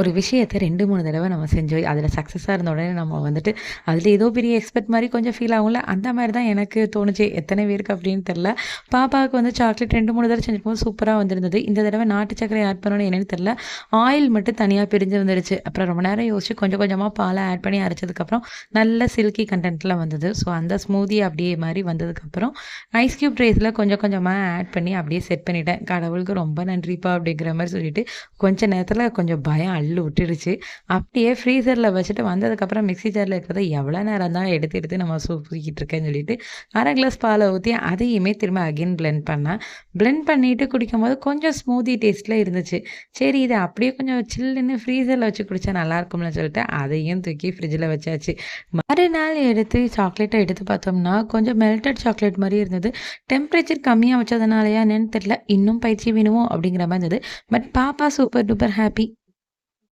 ஒரு விஷயத்த ரெண்டு மூணு தடவை நம்ம செஞ்சு, அதில் சக்ஸஸாக இருந்த உடனே நம்ம வந்துட்டு, அதில் ஏதோ பெரிய எக்ஸ்பெக்ட் மாதிரி கொஞ்சம் ஃபீல் ஆகும்ல. அந்த மாதிரி தான் எனக்கு தோணுச்சு. எத்தனை பேருக்கு அப்படின்னு தெரில பாப்பாவுக்கு வந்து சாக்லேட் 2, 3 தடவ செஞ்சிருக்கும்போது சூப்பராக வந்திருந்தது. இந்த தடவை நாட்டு சக்கரை ஆட் பண்ணணும்னு என்னென்னு தெரில ஆயில் மட்டும் தனியாக பிரிஞ்சு வந்துருச்சு. அப்புறம் ரொம்ப நேரம் யோசிச்சு கொஞ்சம் கொஞ்சமாக பாலை ஆட் பண்ணி அரைச்சதுக்கப்புறம், நல்ல சில்கி கண்டென்ட்டில் வந்தது. ஸோ அந்த ஸ்மூதி அப்படியே மாதிரி வந்ததுக்கப்புறம், ஐஸ் கியூப் ட்ரேஸ்ல கொஞ்சம் கொஞ்சமாக ஆட் பண்ணி அப்படியே செட் பண்ணிட்டேன். கடவுளுக்கு ரொம்ப நன்றிப்பா அப்படிங்கிற மாதிரி சொல்லிட்டு, கொஞ்ச நேரத்தில் கொஞ்சம் பயம் அள்ளு விட்டுடுச்சு. அப்படியே ஃப்ரீசரில் வச்சுட்டு வந்ததுக்கப்புறம் மிக்சி ஜாரில் இருக்கிறத எவ்வளோ நேரம் தான் எடுத்து எடுத்து நம்ம சூப்பிக்கிட்டு இருக்கேன்னு சொல்லிட்டு, அரை கிளாஸ் பாலை ஊற்றி அதையுமே திரும்ப அகைன் பிளெண்ட் பண்ணேன். பிளெண்ட் பண்ணிட்டு குடிக்கும்போது கொஞ்சம் ஸ்மூதி டேஸ்ட்டில் இருந்துச்சு. சரி இது அப்படியே கொஞ்சம் சில்லுன்னு ஃப்ரீசரில் வச்சு குடித்தா நல்லாயிருக்கும்னு சொல்லிட்டு, அதையும் தூக்கி ஃப்ரிட்ஜில் வச்சாச்சு. மறுநாள் எடுத்து சாக்லேட்டை எடுத்து பார்த்தோம்னா, கொஞ்சம் மெல்டட் சாக்லேட் மாதிரி இருந்தது. டெம்பரேச்சர் கம்மியாக வச்சதுனாலயா என்னன்னு தெரியல. இன்னும் பயிற்சி வேணுமோ அப்படிங்கிற மாதிரி இருந்தது. பட் பாப்பா சூப்பர் டூப்பர் ஹாப்பி